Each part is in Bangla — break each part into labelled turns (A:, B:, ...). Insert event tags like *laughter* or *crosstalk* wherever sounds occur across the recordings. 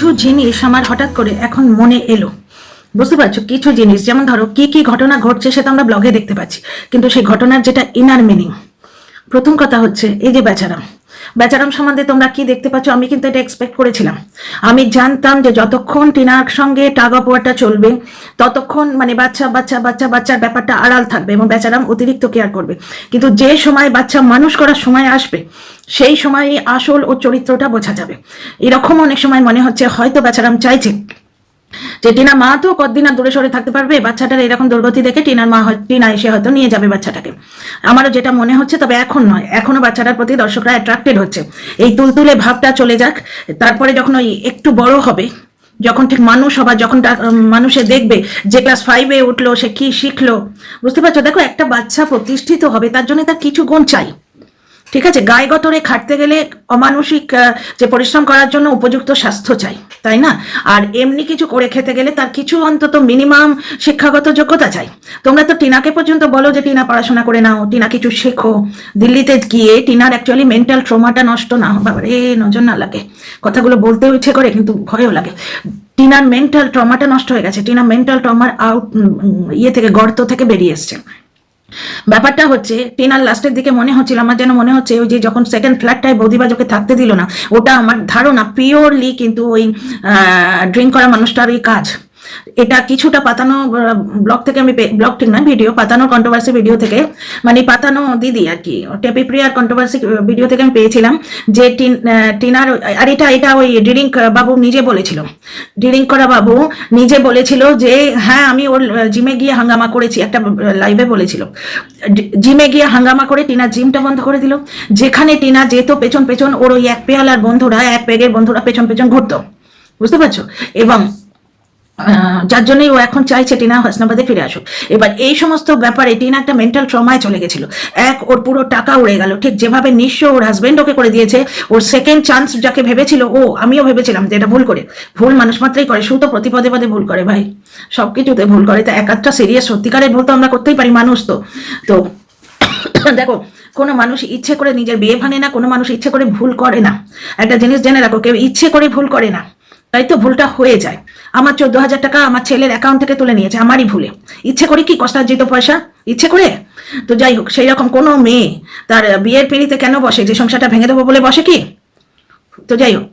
A: কিছু জিনিস আমার হঠাৎ করে এখন মনে এলো। বুঝতে পারছ? কিছু জিনিস, যেমন ধরো, কি কি ঘটনা ঘটছে সেটা আমরা ব্লগে দেখতে পাচ্ছি। কিন্তু সেই ঘটনার যেটা ইনার মিনিং প্রথম কথা হচ্ছে, এই যে বেচারাম বেচারাম সম্বন্ধে তোমরা কি দেখতে পাচ্ছ? আমি কিন্তু এটা এক্সপেক্ট করেছিলাম। আমি জানতাম যে যতক্ষণ টিনার সঙ্গে টাগ পোয়াটা চলবে, ততক্ষণ মানে বাচ্চা বাচ্চা বাচ্চা, বাচ্চার ব্যাপারটা আড়াল থাকবে এবং বেচারাম অতিরিক্ত কেয়ার করবে। কিন্তু যে সময় বাচ্চা মানুষ করার সময় আসবে, সেই সময় আসল ও চরিত্রটা বোঝা যাবে। এরকম অনেক সময় মনে হচ্ছে হয়তো বেচারাম চাইছে। যে টিনা মা তো কতদিন আর দূরে সরে থাকতে পারবে? বাচ্চাটার এরকম দুর্গতি দেখে টিনার মা টিনা এসে হয়তো নিয়ে যাবে বাচ্চাটাকে। আমারও যেটা মনে হচ্ছে, তবে এখন নয়। এখনও বাচ্চাটার প্রতি দর্শকরা অ্যাট্রাক্টেড হচ্ছে। এই তুলতুলে ভাবটা চলে যাক। তারপরে যখন ওই একটু বড় হবে, যখন ঠিক মানুষ হবার, যখন মানুষে দেখবে যে ক্লাস ফাইভে উঠল, সে কি শিখলো, বুঝতে পারছ? দেখো, একটা বাচ্চা প্রতিষ্ঠিত হবে, তার জন্য তার কিছু গুণ চাই। ঠিক আছে গায়ে গতরে খাটতে গেলে অমানসিক যে পরিশ্রম করার জন্য উপযুক্ত স্বাস্থ্য চাই, তাই না? আর এমনি কিছু করে খেতে গেলে তার কিছু অন্তত মিনিমাম শিক্ষাগত যোগ্যতা চাই। তোমরা তো টিনাকে পর্যন্ত বলো যে, টিনা, পড়াশোনা করে নাও, টিনা কিছু শেখো। দিল্লিতে গিয়ে টিনার অ্যাকচুয়ালি মেন্টাল ট্রমাটা নষ্ট না বাবা রে নজর না লাগে। কথাগুলো বলতেও ইচ্ছে করে, কিন্তু ভয়ও লাগে। টিনার মেন্টাল ট্রমাটা নষ্ট হয়ে গেছে। টিনা মেন্টাল ট্রমার আউট ইয়ে থেকে, গর্ত থেকে বেরিয়ে এসছে। ব্যাপারটা হচ্ছে টিনার লাস্টের দিকে মনে হচ্ছিল, আমার যেন মনে হচ্ছে ওই যে যখন সেকেন্ড ফ্ল্যাটটায় বৌদিবাজ ওকে থাকতে দিল না, ওটা আমার ধারণা পিওরলি কিন্তু ওই ড্রিঙ্ক করা মানুষটার ওই কাজ। এটা কিছুটা পাতানো ব্লগ থেকে আমি ব্লগ ঠিক না ভিডিও পাতানো কন্ট্রোভার্সি ভিডিও থেকে। মানে পাতানো দিদি আর কি টেপি প্রিয়ার কন্ট্রোভার্সি ভিডিও থেকে আমি পেয়েছিলাম, যে টিনার আর এটা এটা ওই ডিরিঙ্ক বাবু নিজে বলেছিল। ডিরিঙ্ক করা বাবু নিজে বলেছিল যে হ্যাঁ আমি ওর জিমে গিয়ে হাঙ্গামা করেছি। একটা লাইভে বলেছিল। জিমে গিয়ে হাঙ্গামা করে টিনা জিমটা বন্ধ করে দিল। যেখানে টিনা যেত, পেছন পেছন ওর ওই এক পেয়ালার বন্ধুরা, এক পেগের বন্ধুরা পেছন পেছন ঘুরতো। বুঝতে পারছ? এবং যার জন্যই ও এখন চাইছে টিনা হাসনাবাদে ফিরে আসুক। এবার এই সমস্ত ব্যাপারে টিনা একটা মেন্টাল ট্রমায় চলে গেছিল। এক, ওর পুরো টাকা উড়ে গেল। ঠিক যেভাবে নিঃস্ব ওর হাজবেন্ড ওকে করে দিয়েছে, ওর সেকেন্ড চান্স যাকে ভেবেছিল, ও, আমিও ভেবেছিলাম যে এটা ভুল করে। ভুল মানুষ মাত্রই করে শুধু প্রতিপদে পদে ভুল করে ভাই। সব কিছুতে ভুল করে। তা এক একটা সিরিয়াস সত্যিকারের ভুল তো আমরা করতেই পারি মানুষ তো। তো *coughs* দেখো, কোনো মানুষ ইচ্ছে করে নিজের বিয়ে ভাঙে না, কোনো মানুষ ইচ্ছে করে ভুল করে না। একটা জিনিস জেনে রাখো, কেউ ইচ্ছে করে ভুল করে না। তাই তো ভুলটা হয়ে যায়। আমার চোদ্দ হাজার টাকা আমার ছেলের অ্যাকাউন্ট থেকে তুলে নিয়েছে, আমারই ভুলে। ইচ্ছে করে কি কষ্টার্জিত পয়সা? ইচ্ছে করে? তো যাই হোক সেই রকম কোনো মেয়ে তার বিয়ের পিড়িতে কেন বসে? যে সংসারটা ভেঙে দেবো বলে বসে কি? তো যাই হোক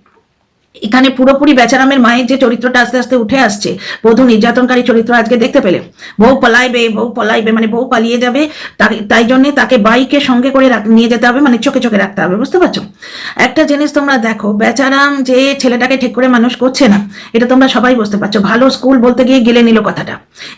A: এখানে পুরোপুরি বেচারামের মায়ের যে চরিত্রটা আস্তে আস্তে উঠে আসছে, বধূ নির্যাতনকারী চরিত্র আজকে দেখতে পেলে। বউ পলাইবে বউ পলাইবে মানে বউ পালিয়ে যাবে তাই জন্যে তাকে বাইকে সঙ্গে করে নিয়ে যেতে হবে মানে চোখে চোখে রাখতে হবে, বুঝতে পারছ? একটা জিনিস তোমরা দেখো, বেচারাম যে ছেলেটাকে ঠিক করে মানুষ করছে না, এটা তোমরা সবাই বুঝতে পারছ, ভালো স্কুল বলতে গিয়ে গেলে নিল কথাটা।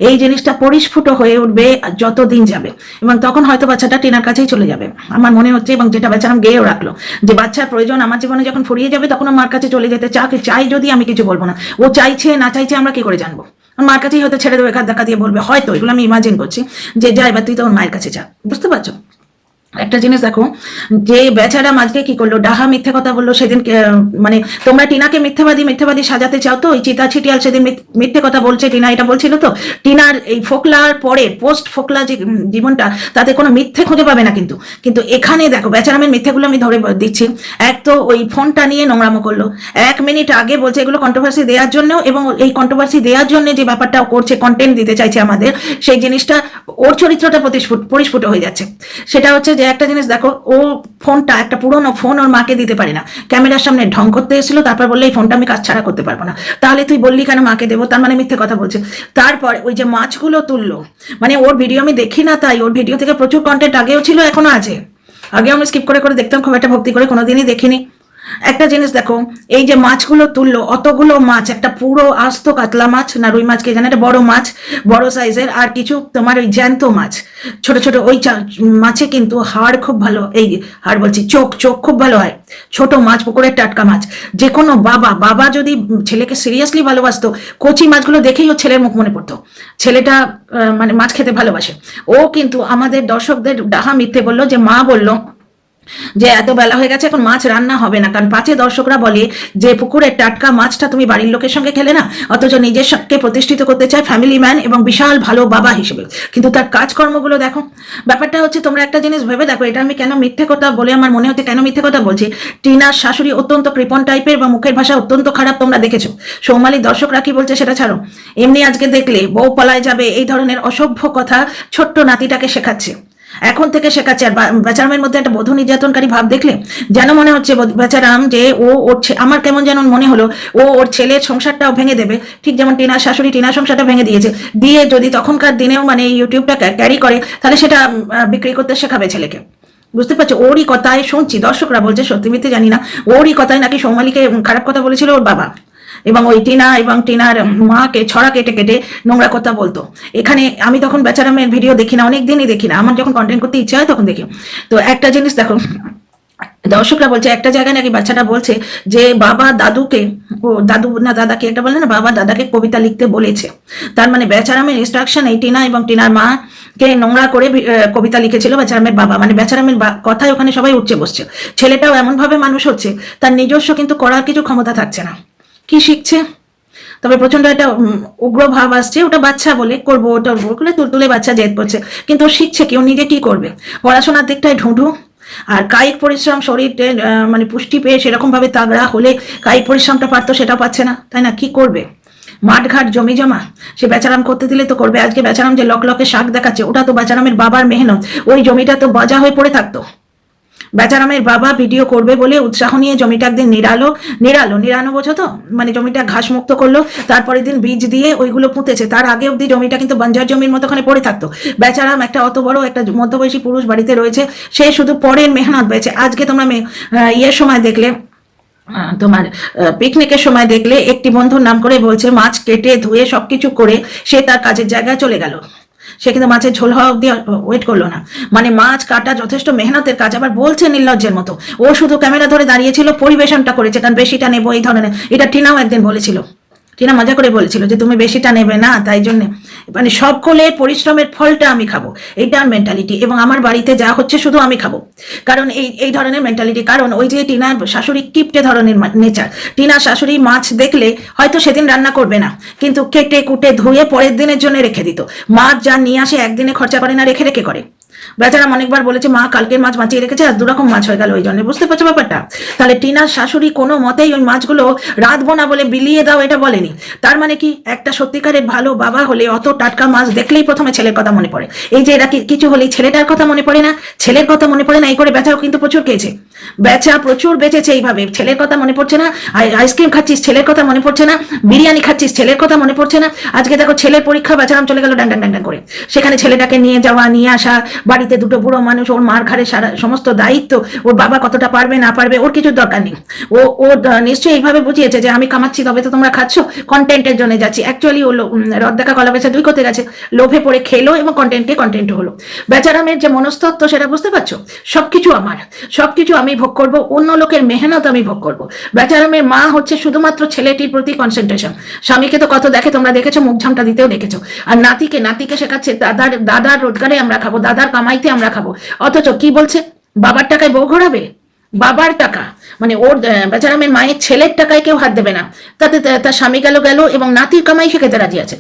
A: এই জিনিসটা পরিস্ফুট হয়ে উঠবে যত দিন যাবে, এবং তখন হয়তো বাচ্চাটা টিনার কাছেই চলে যাবে। আমার মনে হচ্ছে, এবং যেটা বেচারাম গেয়েও রাখল, যে বাচ্চার প্রয়োজন আমার জীবনে যখন ফুরিয়ে যাবে, তখন আমার কাছে চলে যেতে চাকে চাই যদি আমি কিছু বলব না। ও চাইছে, না চাইছে আমরা কি করে জানব? মার কাছেই হয়তো ছেড়ে দেবে, একা দেখা দিয়ে বলবে, হয়তো, এগুলো আমি ইমাজিন করছি। যে যা এবার তুই তো ওর মায়ের কাছে যা। বুঝতে পারছ? একটা জিনিস দেখো, যে বেচারা আজকে কি করল, ডাহা মিথ্যে কথা বলল, সেদিন মানে তোমরা টিনাকে মিথ্যেবাদী মিথ্যেবাদী সাজাতে চাও তো? ওই চিতা ছিটিয়াল সেদিন মিথ- মিথ্যে কথা বলছে টিনা, এটা বলছিল তো? টিনার এই ফোকলার পরে, পোস্ট ফোকলা যে জীবনটা, তাতে কোনো মিথ্যে খুঁজে পাবে না কিন্তু। কিন্তু এখানে দেখো, বেচারামের মিথ্যেগুলো আমি ধরে দিচ্ছি। এক তো ওই ফোনটা নিয়ে নোংরামো করল। এক মিনিট আগে বলছে এগুলো কন্ট্রোভার্সি দেওয়ার জন্য এবং এই কন্ট্রোভার্সি দেওয়ার জন্য যে ব্যাপারটা করছে কন্টেন্ট দিতে চাইছে আমাদের, সেই জিনিসটা ওর চরিত্রটা প্রতিস্ফুট, পরিস্ফুট হয়ে যাচ্ছে। সেটা হচ্ছে যে একটা জিনিস দেখো, ও ফোনটা, একটা পুরনো ফোন ওর মাকে দিতে পারে না। ক্যামেরার সামনে ঢং করতে এসেছিল, তারপর বললে, এই ফোনটা আমি কাজ ছাড়া করতে পারব না। তাহলে তুই বললি কেন মাকে দেবো? তার মানে মিথ্যে কথা বলছে। তারপর ওই যে মাছগুলো তুললো মানে ওর ভিডিও আমি দেখি না তাই, ওর ভিডিও থেকে প্রচুর কন্টেন্ট আগেও ছিল, এখনও আছে। আগে আমি স্কিপ করে করে দেখতাম, খুব একটা ভক্তি করে কোনোদিনই দেখিনি। একটা জিনিস দেখো, এই যে মাছগুলো তুললো, অতগুলো মাছ, একটা পুরো আস্ত কাতলা মাছ না রুই মাছ কে জানে একটা বড় মাছ, বড় সাইজের আর কিছু তোমার ওই জ্যান্ত মাছ, ছোট ছোট, ওই মাছে কিন্তু হাড় খুব ভালো, এই হাড় বলছি, চোখ চোখ খুব ভালো হয়, ছোট মাছ, পুকুরের টাটকা মাছ যে কোনো বাবা বাবা যদি ছেলেকে সিরিয়াসলি ভালোবাসতো, কচি মাছগুলো দেখেই ও ছেলের মুখ মনে পড়তো, ছেলেটা মানে মাছ খেতে ভালোবাসে, ও কিন্তু আমাদের দর্শকদের ডাহা মিথ্যে বলল যে মা বলল যে এত বেলা হয়ে গেছে, এখন মাছ রান্না হবে না। কারণ পাঁচে দর্শকরা বলে যে পুকুরের টাটকা মাছটা তুমি বাড়ির লোকের সঙ্গে খেলে না, অথচ নিজের সবকে প্রতিষ্ঠিত করতে চায় ফ্যামিলি ম্যান এবং বিশাল ভালো বাবা হিসেবে। কিন্তু তার কাজকর্মগুলো দেখো। ব্যাপারটা হচ্ছে তোমরা একটা জিনিস ভেবে দেখো, এটা আমি কেন মিথ্যে কথা বলে আমার মনে হচ্ছে কেন মিথ্যে কথা বলছি? টিনার শাশুড়ি অত্যন্ত কৃপণ টাইপের বা মুখের ভাষা অত্যন্ত খারাপ তোমরা দেখেছ। সৌমালি দর্শকরা কি বলছে সেটা ছাড়ো। এমনি আজকে দেখলে বউ পালায় যাবে, এই ধরনের অসভ্য কথা ছোট্ট নাতিটাকে শেখাচ্ছে। এখন থেকে শেখাচ্ছে আর বেচারামের মধ্যে একটা বধূ নির্যাতনকারী ভাব দেখলে যেন মনে হচ্ছে বেচারাম যে ও ওর আমার কেমন যেন মনে হলো, ও ওর ছেলের সংসারটাও ভেঙে দেবে। ঠিক যেমন টিনার শাশুড়ি টিনার সংসারটা ভেঙে দিয়েছে। দিয়ে যদি তখনকার দিনেও মানে ইউটিউবটা ক্যারি করে, তাহলে সেটা বিক্রি করতে শেখাবে ছেলেকে। বুঝতে পারছ? ওরই কথায় শুনছি, দর্শকরা বলছে সত্যি মিথ্যে জানি না। ওরই কথায় নাকি সৌমালিকে খারাপ কথা বলেছিল ওর বাবা। এবং ওই টিনা এবং টিনার মাকে ছড়া কেটে কেটে নোংরা কথা বলতো। এখানে আমি তখন বেচারামের ভিডিও দেখি না অনেক দিনই দেখি না। আমার যখন কন্টেন্ট করতে ইচ্ছা হয় তখন দেখি। তো একটা জিনিস দেখো, দর্শকরা বলছে, একটা জায়গায় নাকি বাচ্চাটা বলছে যে, বাবা দাদুকে, ও দাদু না দাদাকে একটা বলে না, বাবা দাদাকে কবিতা লিখতে বলেছে। তার মানে বেচারামের ইনস্ট্রাকশন এই টিনা এবং টিনার মা কে নোংরা করে কবিতা লিখেছিল বেচারামের বাবা। মানে বেচারামের কথায় ওখানে সবাই উঠছে বসছে। ছেলেটাও এমন ভাবে মানুষ হচ্ছে, তার নিজস্ব কিন্তু করার কিছু ক্ষমতা থাকছে না। কি শিখছে? তবে প্রচণ্ড একটা উগ্র ভাব আসছে। ওটা বাচ্চা বলে করব ওটা বলে তুলতুলে বাচ্চা জেদ করছে। কিন্তু ও শিখছে কি, ও নিজে কি করবে? পড়াশোনার দিকটায় ঢুঁঢু। আর কায়িক পরিশ্রম শরীরে মানে পুষ্টি পেয়ে সেরকম ভাবে তাগড়া হলে কায়িক পরিশ্রমটা পারতো সেটা পাচ্ছে না। তাই না, কি করবে? মাঠঘাট জমি জমা সে বেচারাম করতে দিলে তো করবে। আজকে বেচারাম যে লক লকে শাক দেখাচ্ছে, ওটা তো বেচারামের বাবার মেহনত। ওই জমিটা তো বাজা হয়ে পড়ে থাকতো। বেচারামের বাবা ভিডিও করবে বলে উৎসাহ নিয়ে জমিটা একদিন নিড়ালো নিড়ালো, নিড়ানো বোঝো তো? মানে জমিটা ঘাস মুক্ত করল, তারপরের দিন বীজ দিয়ে ওইগুলো পুঁতেছে, তার আগে অব্দি জমিটা কিন্তু বঞ্জার জমির মতো ওখানে পড়ে থাকতো। বেচারাম একটা অত বড় একটা মধ্যবয়সী পুরুষ বাড়িতে রয়েছে, সে শুধু পরের মেহনত পেয়েছে। আজকে তোমরা ইয়ের সময় দেখলে তোমার পিকনিকের সময় দেখলে একটি বন্ধুর নাম করে বলছে, মাছ কেটে ধুয়ে সবকিছু করে সে তার কাজের জায়গায় চলে গেল। সে কিন্তু মাছের ঝোল হওয়া অব্দি ওয়েট করল না। মানে মাছ কাটা যথেষ্ট মেহনতের কাজ, আবার বলছে নির্লজ্জের মতো। ও শুধু ক্যামেরা ধরে দাঁড়িয়েছিল, পরিবেশনটা করেছে, কারণ বেশিটা নেব এই ধরনের। এটা টিনাও একদিন বলেছিল। টিনা মজা করে বলেছিল যে তুমি বেশিটা নেবে না, তাই জন্য। মানে সকলের পরিশ্রমের ফলটা আমি খাব। এইটার মেন্টালিটি এবং আমার বাড়িতে যা হচ্ছে শুধু আমি খাব। কারণ এই এই ধরনের মেন্টালিটি কারণ ওই যে টিনার শাশুড়ি কিপটে ধরনের নেচার। টিনার শাশুড়ি মাছ দেখলে হয়তো সেদিন রান্না করবে না। কিন্তু কেটে কুটে ধুয়ে পরের দিনের জন্য রেখে দিত। মাছ যা নিয়ে আসে একদিনে খরচা করে না, রেখে রেখে করে। বেচারা অনেকবার বলেছে, মা, কালকের মাছ বাঁচিয়ে রেখেছে আর দুরকম মাছ হয়ে গেল ওই জন্য। বুঝতে পারছ ব্যাপারটা? তাহলে টিনার শাশুড়ি কোনো মতেই ওই মাছগুলো রাঁধবো না বলে বিলিয়ে দাও এটা বলেনি। তার মানে কি? একটা সত্যিকারের ভালো বাবা হলে অত টাটকা মাছ দেখলেই প্রথমে ছেলের কথা মনে পড়ে। এই যে এরা কিছু হলেই ছেলেটার কথা মনে পড়ে না? ছেলের কথা মনে পড়ে না, এই করে বেচাও কিন্তু প্রচুর খেয়েছে। বেচা প্রচুর বেঁচেছে এইভাবে। ছেলের কথা মনে পড়ছে না, আই- আইসক্রিম খাচ্ছিস, ছেলের কথা মনে পড়ছে না, বিরিয়ানি খাচ্ছিস, ছেলের কথা মনে পড়ছে না। আজকে দেখো ছেলের পরীক্ষা, বেচারাম চলে গেল ডাং ডাং ডাং ডাং করে। সেখানে ছেলেটাকে নিয়ে যাওয়া, নিয়ে আসা বাড়িতে দুটো বুড়ো মানুষ, ওর মার ঘাড়ে সারা সমস্ত দায়িত্ব, ওর বাবা কতটা পারবে, না পারবে, ওর কিছু দরকার নেই। ও ও নিশ্চয়ই এইভাবে বুঝিয়েছে যে আমি কামাচ্ছি, তবে তো তোমরা খাচ্ছ কন্টেন্টের জন্য যাচ্ছি। অ্যাকচুয়ালি ও রদ দেখা কলা বেচা দুই করতে গেছে, লোভে পড়ে খেলো এবং কন্টেন্টে কন্টেন্ট হলো। বেচারামের যে মনস্তত্ব সেটা বুঝতে পারছ? সবকিছু আমার, সবকিছু আমি ভোগ করব, অন্য লোকের মেহনত আমি ভোগ করব। বেচারামের মা হচ্ছে শুধুমাত্র ছেলেটির প্রতি কনসেন্ট্রেশন স্বামীকে তো কত দেখে, তোমরা দেখেছ মুখ ঝামটা দিতেও দেখেছ। আর নাতিকে নাতিকে শেখাচ্ছে, দাদার দাদার রোজগারে আমরা খাব, দাদার কামাইতে আমরা খাব। অথচ কি বলছে? বাবার টাকায় বউ ঘোরাবে? বাবার টাকা। মানে ওর আহ, বেচারামের মায়ের ছেলের টাকায় কেউ হাত দেবে না। তাতে তার স্বামী গেল গেল এবং নাতির কামাই সে খেতে রাজি আছে।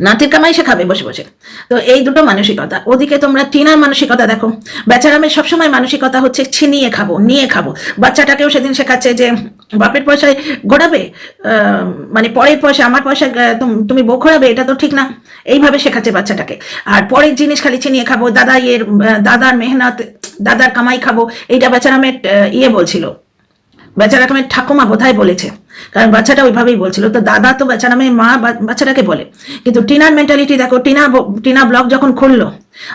A: নাতির কামাই সে খাবে বসে বসে। তো এই দুটো মানসিকতা। ওদিকে তোমরা টিনার মানসিকতা দেখো। বেচারামের সবসময় মানসিকতা হচ্ছে ছিনিয়ে খাব নিয়ে খাব। বাচ্চাটাকেও সেদিন শেখাচ্ছে যে বাপের পয়সায় ঘোরাবে? মানে পরের পয়সা আমার পয়সা তুমি বউ ঘোরাবে এটা তো ঠিক না। এইভাবে শেখাচ্ছে বাচ্চাটাকে। আর পরের জিনিস খালি চিনিয়ে খাব দাদা ইয়ের দাদার মেহনত দাদার কামাই খাব এইটা বাচ্চারা আহ, ইয়ে বলছিল। বেচারা রকমের ঠাকুমা বোধহয় বলেছে। কারণ বাচ্চাটা ওইভাবেই বলছিল। তো দাদা তো বেচারা মেয়ে মা বাচ্চাটাকে বলে। কিন্তু টিনার মেন্টালিটি দেখো, টিনা টিনা ব্লগ যখন খুললো,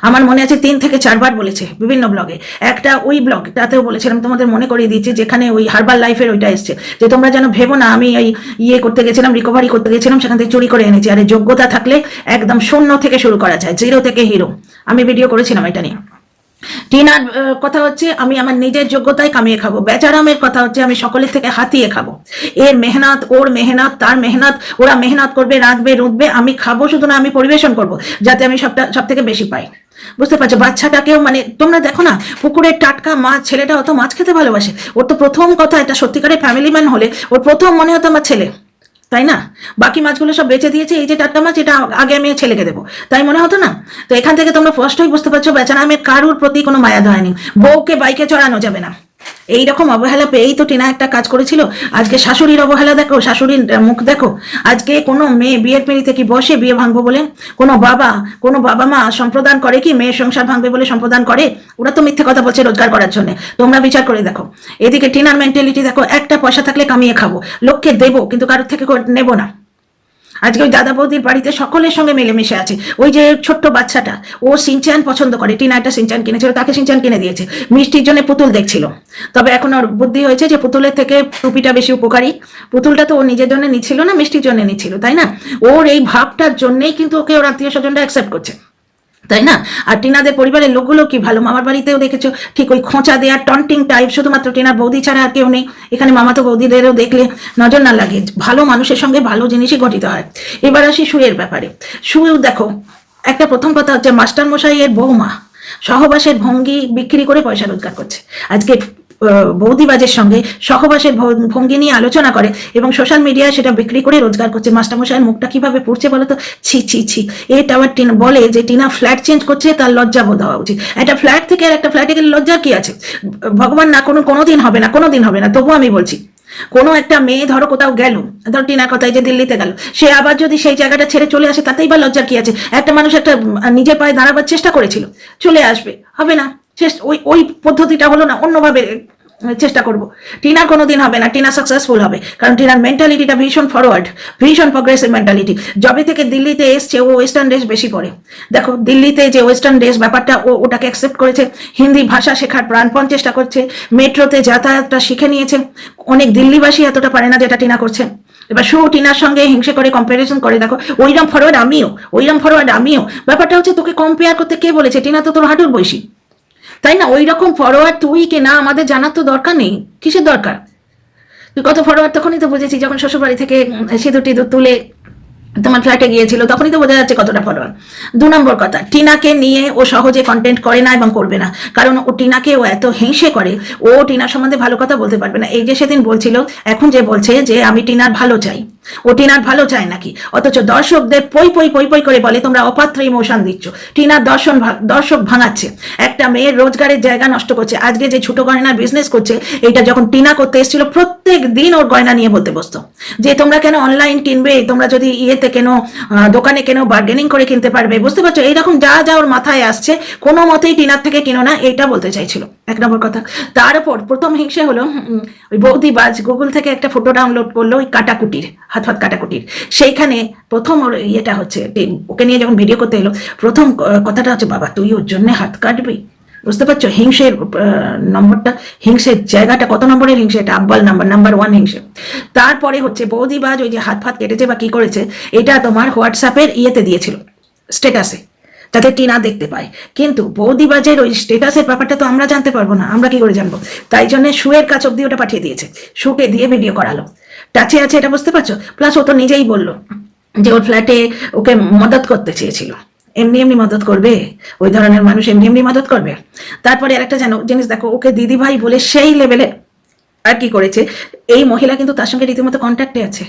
A: আমার মনে আছে তিন থেকে চারবার বলেছে বিভিন্ন ব্লগে একটা ওই ব্লগ তাতেও বলেছিলাম তোমাদের মনে করিয়ে দিচ্ছি, যেখানে ওই হার্বাল লাইফের ওইটা এসছে। যে তোমরা যেন ভেবো না, আমি ওই ইয়ে করতে গেছিলাম রিকভারি করতে গেছিলাম, সেখান থেকে চুরি করে এনেছি। আরে যোগ্যতা থাকলে একদম শূন্য থেকে শুরু করা যায় জিরো থেকে হিরো আমি ভিডিও করেছিলাম এটা নিয়ে। টিনার কথা হচ্ছে আমি আমার নিজের যোগ্যতায় কামিয়ে খাব। বেচারামের কথা হচ্ছে আমি সকলের থেকে হাতিয়ে খাব। এর মেহনত, ওর মেহনত, তার মেহনত, ওরা মেহনত করবে, রাঁধবে, রুঁধবে, আমি খাব শুধু না, আমি পরিবেশন করব, যাতে আমি সবটা সব থেকে বেশি পাই। বুঝতে পারছ? বাচ্চাটাকেও মানে তোমরা দেখো না, পুকুরের টাটকা মাছ, ছেলেটা অত মাছ খেতে ভালোবাসে। ওর তো প্রথম কথা এটা, সত্যিকারের ফ্যামিলি ম্যান হলে, ওর প্রথম মনে হতো আমার ছেলে। তাই না? বাকি মাছগুলো সব বেঁচে দিয়েছে, এই যে টাটকা মাছ, এটা আগে আমি ছেলেকে দেবো। তাই মনে হতো না? তো এখান থেকে তোমরা স্পষ্টই বুঝতে পারছ, বেচারা আমি কারুর প্রতি কোনো মায়া ধরেনি বউকে বাইকে চড়ানো যাবে না। এইরকম অবহেলা পেয়েই তো টিনা একটা কাজ করেছিল। আজকে শাশুড়ির অবহেলা দেখো, শাশুড়ির মুখ দেখো। আজকে কোনো মেয়ে বিয়ের পেড়িতে কি বসে বিয়ে ভাঙবো বলে? কোনো বাবা কোনো বাবা মা সম্প্রদান করে কি মেয়ের সংসার ভাঙবে বলে সম্প্রদান করে? ওরা তো মিথ্যে কথা বলছে রোজগার করার জন্য। তোমরা বিচার করে দেখো। এদিকে টিনার মেন্টালিটি দেখো, একটা পয়সা থাকলে কামিয়ে খাব। লোককে দেবো, কিন্তু কারোর থেকে নেব না। আজকে ওই দাদা বৌদির বাড়িতে সকলের সঙ্গে মিলেমিশে আছে। ওই যে ছোট্ট বাচ্চাটা, ও সিনচান পছন্দ করে, টিনা একটা সিনচান কিনেছিল, তাকে সিনচান কিনে দিয়েছে। মিষ্টির জন্য পুতুল দেখছিল। তবে এখন ওর বুদ্ধি হয়েছে যে পুতুলের থেকে টুপিটা বেশি উপকারী। পুতুলটা তো ও নিজের জন্য নিচ্ছিল না, মিষ্টির জন্য নিচ্ছিল, তাই না? ওর এই ভাবটার জন্যেই কিন্তু ওকে ওর আত্মীয় স্বজনরা অ্যাকসেপ্ট করছে। তাই না? আর টিনাদের পরিবারের লোকগুলো কি ভালো? মামার বাড়িতেও দেখেছ? ঠিক ওই খোঁচা দেওয়া টন্টিং টাইপ শুধুমাত্র টিনার বৌদি ছাড়া আর কেউ নেই। এখানে মামাতো বৌদিদেরও দেখলে নজর না লাগে। ভালো মানুষের সঙ্গে ভালো জিনিসই গঠিত হয়। এবার আসি সুয়ের ব্যাপারে। সুয়েও দেখো, একটা প্রথম কথা হচ্ছে মাস্টার মশাইয়ের বৌমা সহবাসের ভঙ্গি বিক্রি করে পয়সা রোজগার করছে। আজকে বৌদিবাজের সঙ্গে সহবাসের ভঙ্গি নিয়ে আলোচনা করে এবং সোশ্যাল মিডিয়ায় সেটা বিক্রি করে রোজগার করছে। মাস্টারমশাইয়ের মুখটা কীভাবে পড়ছে বলতো? ছি ছি ছি। এটা আবার টিনা বলে যে, টিনা ফ্ল্যাট চেঞ্জ করছে, তার লজ্জা বোধ হওয়া উচিত। একটা ফ্ল্যাট থেকে আর একটা ফ্ল্যাটে গেলে লজ্জা কি আছে? ভগবান না কোনো কোনোদিন হবে না, কোনোদিন হবে না। তবু আমি বলছি কোনো একটা মেয়ে ধরো কোথাও গেল, ধরো টিনা কথায় যে দিল্লিতে গেল, সে আবার যদি সেই জায়গাটা ছেড়ে চলে আসে, তাতেই বা লজ্জা কি আছে? একটা মানুষ একটা নিজের পায়ে দাঁড়াবার চেষ্টা করেছিল, চলে আসবে, হবে না, শেষ, ওই ওই পদ্ধতিটা হলো না, অন্যভাবে চেষ্টা করব। টিনার কোনোদিন হবে না, টিনা সাকসেসফুল হবে। কারণ টিনার মেন্টালিটিটা ভীষণ ফরওয়ার্ড ভীষণ প্রগ্রেসিভ মেন্টালিটি যবে থেকে দিল্লিতে এসছে, ও ওয়েস্টার্ন ড্রেস বেশি পরে দেখো, দিল্লিতে যে ওয়েস্টার্ন ড্রেস ব্যাপারটা, ও ওটাকে অ্যাকসেপ্ট করেছে। হিন্দি ভাষা শেখার প্রাণপণ চেষ্টা করছে। মেট্রোতে যাতায়াতটা শিখে নিয়েছে। অনেক দিল্লিবাসী এতটা পারে না যেটা টিনা করছে। এবার শু টিনার সঙ্গে হিংসে করে কম্পারিজন করে, দেখো, ওইরম ফরওয়ার্ড আমিও, ওইরম ফরওয়ার্ড আমিও। ব্যাপারটা হচ্ছে, তোকে কম্পেয়ার করতে কে বলেছে? টিনা তো তোর হাঁটুর বয়সী। তাই না? ওই রকম ফরওয়ার্ড তুই কে না, আমাদের জানার তো দরকার নেই। কিসের দরকার? তুই কত ফরওয়ার্ড তখনই তো বুঝেছি, যখন শ্বশুরবাড়ি থেকে সিঁদুর টিঁদুর তুলে তোমার ফ্ল্যাটে গিয়েছিল, তখনই তো বোঝা যাচ্ছে কতটা ফরওয়ার্ড দু নম্বর কথা, টিনাকে নিয়ে ও সহজে কন্টেন্ট করে না এবং করবে না। কারণ ও টিনাকে ও এত হিংসে করে, ও টিনার সম্বন্ধে ভালো কথা বলতে পারবে না। এই যে সেদিন বলছিল, এখন যে বলছে যে, আমি টিনার ভালো চাই। ও টিনার ভালো চায় নাকি? অথচ দর্শকদের পই পই পই পই করে বলে তোমরা অপাত্র ইমোশন দিচ্ছ। টিনার দর্শন দর্শক ভাঙাচ্ছে। একটা মেয়ের রোজগারের জায়গা নষ্ট করছে। আজকে যে ছোট গয়নার বিজনেস করছে এটা যখন টিনা করতে এসেছিল, প্রত্যেক দিন ওর গয়না নিয়ে বলতে বসতো। যে তোমরা কেন অনলাইন কিনবে, তোমরা যদি ইয়েতে কেন দোকানে কেন বার্গেনিং করে কিনতে পারবে, বুঝতে পারছ? এইরকম যা যা ওর মাথায় আসছে, কোনো মতেই টিনার থেকে কিনো না, এইটা বলতে চাইছিল। এক নম্বর কথা। তার উপর প্রথম হিংসে হলো ওই বৌদি বাজ গুগল থেকে একটা ফটো ডাউনলোড করল ওই কাটাকুটির। হাত হাত কাটাকুটির। সেইখানে প্রথম ওর ইয়েটা হচ্ছে ওকে নিয়ে যখন ভিডিও করতে এলো, প্রথম কথাটা হচ্ছে, বাবা, তুই ওর জন্য হাত কাটবি? বুঝতে পারছ? হিংসের নম্বরটা, হিংসের জায়গাটা, কত নম্বরের হিংসে? এটা আব্বাল নাম্বার নাম্বার ওয়ান হিংসে। তারপরে হচ্ছে বৌদিবাজ ওই যে হাত ফাত কেটেছে বা কি করেছে, এটা তোমার হোয়াটসঅ্যাপের ইয়েতে দিয়েছিল স্টেটাসে যাতে টিনা দেখতে পায়। কিন্তু বৌদিবাজের ওই স্টেটাসের ব্যাপারটা তো আমরা জানতে পারব না, আমরা কি করে জানব? তাই জন্য শুয়ের কাছ অব্দি ওটা পাঠিয়ে দিয়েছে। শুকে দিয়ে ভিডিও করালো। টাচে আছে, এটা বুঝতে পারছ? প্লাস ও তো নিজেই বলল যে ওর ফ্ল্যাটে ওকে মদত করতে চেয়েছিল। এমনি এমনি মদত করবে? ওই ধরনের মানুষ এমনি এমনি মদত করবে? তারপরে আরেকটা জানো, জিনিস দেখো, ওকে দিদি ভাই বলে সেই লেভেলে আর কি করেছে? এই মহিলা কিন্তু তার সঙ্গে রীতিমতো কন্ট্যাক্টে আছে।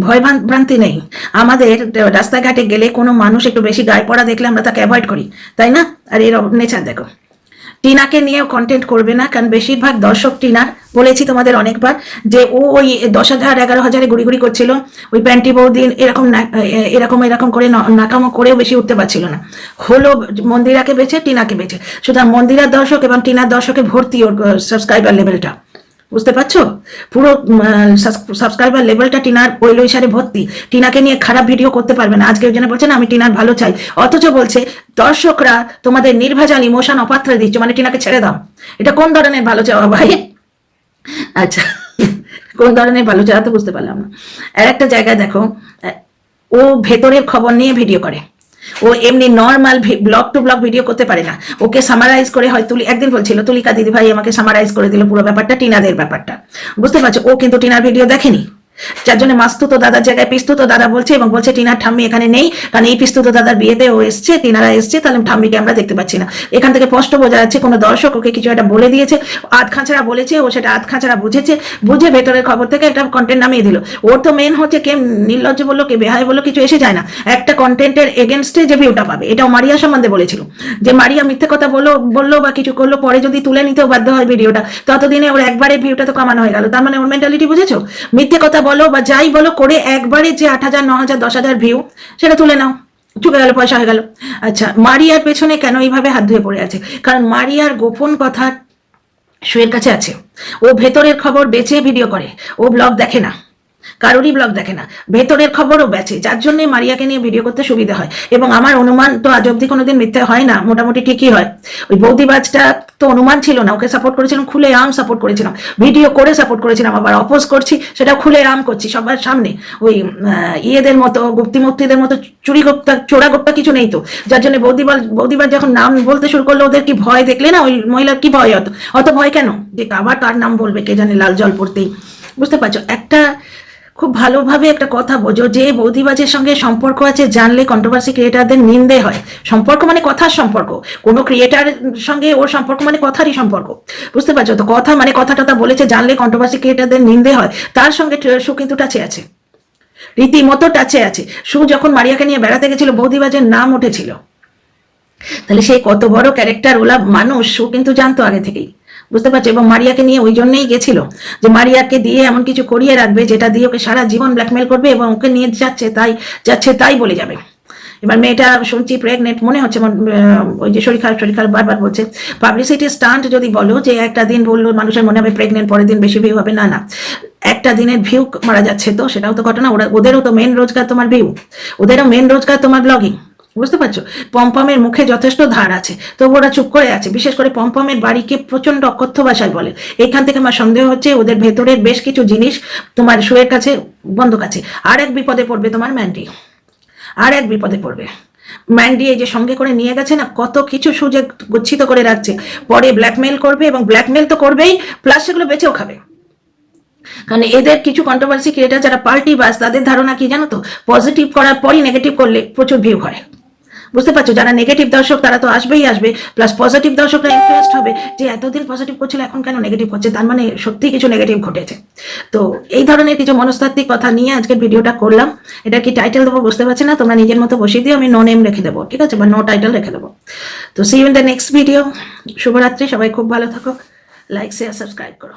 A: ভয় ভ্রান- ভ্রান্তি নেই। আমাদের রাস্তাঘাটে গেলে কোনো মানুষ একটু বেশি গায়ে পড়া দেখলে আমরা তাকে অ্যাভয়েড করি, তাই না? আর এর নেচার দেখো। টিনাকে নিয়েও কন্টেন্ট করবে না, কারণ বেশিরভাগ দর্শক টিনার বলেছি তোমাদের অনেকবার, যে ও ওই দশ হাজার এগারো হাজারে গুড়ি করছিল, ওই প্যান্টি বৌদিন এরকম এরকম এরকম করে নাকামো করেও বেশি উঠতে পারছিল না। হলো মন্দিরাকে বেছে, টিনাকে বেছে। সুতরাং মন্দিরার দর্শক এবং টিনার দর্শকে ভর্তি ওর সাবস্ক্রাইবার লেভেলটা বুঝতে পারছ? পুরো সাবস্ক্রাইবার লেভেলটা টিনার ওই লইসারে ভর্তি। টিনাকে নিয়ে খারাপ ভিডিও করতে পারবে না। আজকে ওই জন্য বলছে না, আমি টিনার ভালো চাই। অথচ বলছে, দর্শকরা তোমাদের নির্ভেজাল ইমোশন অপাত্রে দিচ্ছ মানে টিনাকে ছেড়ে দাও। এটা কোন ধরনের ভালো চাওয়া ভাই? আচ্ছা কোন ধরনের ভালো চাওয়া তো বুঝতে পারলাম না। আর একটা জায়গায় দেখো ও ভেতরের খবর নিয়ে ভিডিও করে। ও এমনি normal vlog to vlog video করতে পারে না। ওকে সামারাইজ করে হয় তুলি একদিন বলছিল, তুলিকা দিদি ভাই আমাকে সামারাইজ করে দিল পুরো ব্যাপারটা, টিনাদের ব্যাপারটা। বুঝতে পারছ? ও কিন্তু টিনার ভিডিও দেখেনি। যার জন্য মাস্তুতো দাদার জায়গায় পিস্তুতো দাদা বলছে এবং বলছে, টিনার ঠাম্মি এখানে নেই। কারণ এই পিস্তুতো দাদার বিয়েতে ও এসছে, টিনারা এসছে, তাহলে ঠাম্মিকে আমরা দেখতে পাচ্ছি না। এখান থেকে স্পষ্ট বোঝা যাচ্ছে কোনো দর্শক ওকে কিছু একটা বলে দিয়েছে, আধ খাঁচড়া বলেছে, ও সেটা আধ খাঁচড়া বুঝেছে, বুঝে ভেতরের খবর থেকে একটা কন্টেন্ট নামিয়ে দিল। ওর তো মেন হচ্ছে কে নির্লজ্জ বলল, কে বেহায় বলল, কিছু এসে যায় না। একটা কন্টেন্টের এগেনস্টে যে ভিউটা পাবে, এটাও মারিয়া সম্বন্ধে বলেছিল। যে মারিয়া মিথ্যে কথা বলল বলল বা কিছু করল, পরে যদি তুলে নিতেও বাধ্য হয় ভিডিওটা ততদিনে ওর একবারে ভিউটা তো কমানো হয়ে গেল। তার মানে ওর মেন্টালিটি বুঝেছ? মিথ্যে কথা বলো বা যাই বলো করে একবারে যে আট হাজার, ন হাজার, দশ হাজার ভিউ সেটা তুলে নাও। চুকে গেল, পয়সা হয়ে গেল। আচ্ছা মারিয়ার পেছনে কেন এইভাবে হাত ধুয়ে পড়ে আছে? কারণ মারিয়ার গোপন কথা শুয়ের কাছে আছে। ও ভেতরের খবর বেচে ভিডিও করে। ও ব্লগ দেখে না। কারোরই ব্লগ দেখে না। ভেতরের খবরও বেচে, যার জন্য মারিয়াকে নিয়ে ভিডিও করতে সুবিধা হয়। এবং আমার অনুমান তো আজ অব্দি কোনোদিন মিথ্যে হয় না, মোটামুটি ঠিকই হয়। ওই বৌদিবাজটা তো অনুমান ছিল না, ওকে সাপোর্ট করেছিলাম, খুলে আম সাপোর্ট করেছিলাম। ভিডিও করে সাপোর্ট করেছিলাম, আবার অপোজ করছি, সেটা খুলে আম করছি সবার সামনে। ওই ইয়েদের মতো গুপ্তি মুক্তিদের মতো চুরি গোপ্তা, চোরা গোপ্তা কিছু নেই তো। যার জন্য বৌদিবার বৌদিবার যখন নাম বলতে শুরু করল, ওদের কি ভয় দেখলে না? ওই মহিলার কি ভয় অত? অত ভয় কেন? যে আবার কার নাম বলবে, কে জানে লাল জল পড়তেই। বুঝতে পারছ? একটা খুব ভালোভাবে একটা কথা বোঝো, যে বৌদিবাজের সঙ্গে সম্পর্ক আছে জানলে কন্ট্রোভার্সি ক্রিয়েটারদের নিন্দে হয়। সম্পর্ক মানে কথার সম্পর্ক। কোনো ক্রিয়েটার সঙ্গে ওর সম্পর্ক মানে কথারই সম্পর্ক। বুঝতে পারছ? তো কথা মানে কথা টথা বলেছে, জানলে কন্ট্রোভার্সি ক্রিয়েটারদের নিন্দে হয়। তার সঙ্গে সু কিন্তু টাচে আছে। রীতিমতো টাচে আছে। সু যখন মারিয়াকে নিয়ে বেড়াতে গেছিল, বৌদিবাজের নাম উঠেছিল। তাহলে সেই কত বড় ক্যারেক্টার ওলা মানুষ, সু কিন্তু জানতো আগে থেকেই। বুঝতে পারছ? এবং মারিয়াকে নিয়ে ওই জন্যই গেছিল যে মারিয়াকে দিয়ে এমন কিছু করিয়ে রাখবে যেটা দিয়ে ওকে সারা জীবন ব্ল্যাকমেল করবে এবং ওকে নিয়ে যাচ্ছে তাই যাচ্ছে তাই বলে যাবে। এবার মেয়েটা শুনছি প্রেগনেন্ট মনে হচ্ছে ওই যে শরীর খারাপ শরীর খারাপ বারবার বলছে পাবলিসিটি স্টান্ট যদি বলো যে একটা দিন বলল মানুষের মনে হবে প্রেগনেন্ট পরের দিন বেশি ভিউ হবে, না না। একটা দিনের ভিউ মারা যাচ্ছে তো, সেটাও তো ঘটনা। ওরা, ওদেরও তো মেন রোজগার তোমার ভিউ ওদেরও মেন রোজগার তোমার ব্লগিং বুঝতে পারছ? পম্পমের মুখে যথেষ্ট ধার আছে, তবু ওরা চুপ করে আছে। বিশেষ করে পম্পমের বাড়িকে প্রচণ্ড অকথ্য ভাষায় বলে। এখান থেকে আমার সন্দেহ হচ্ছে ওদের ভেতরের বেশ কিছু জিনিস তোমার শুয়ের কাছে বন্ধক আছে আর এক বিপদে পড়বে তোমার ম্যান্ডি। আর এক বিপদে পড়বে। ম্যান্ডি এই যে সঙ্গে করে নিয়ে গেছে না, কত কিছু সুযোগ গচ্ছিত করে রাখছে। পরে ব্ল্যাকমেল করবে এবং ব্ল্যাকমেল তো করবেই প্লাস সেগুলো বেঁচেও খাবে। কারণ এদের কিছু কন্ট্রোভার্সি ক্রিয়েটার যারা পাল্টি বাস, তাদের ধারণা কি জানো তো? পজিটিভ করার পরই নেগেটিভ করলে প্রচুর ভিউ হয়। বুঝতে পারছ? যারা নেগেটিভ দর্শক, তারা তো আসবেই আসবে। প্লাস পজিটিভ দর্শকরা ইনফ্লুয়েসড হবে যে এতদিন পজিটিভ করছিল, এখন কেন নেগেটিভ করছে? তার মানে সত্যি কিছু নেগেটিভ ঘটেছে। তো এই ধরনের কিছু মনস্তাত্ত্বিক কথা নিয়ে আজকের ভিডিওটা করলাম। এটা কি টাইটেল দেবো বুঝতে পারছি না, তোমরা নিজের মতো বসিয়ে দিও, আমি নো নেম রেখে দেবো, ঠিক আছে? বা নো টাইটেল রেখে দেবো। তো see in the next video শুভরাত্রি, সবাই খুব ভালো থাকো। লাইক শেয়ার সাবস্ক্রাইব করো।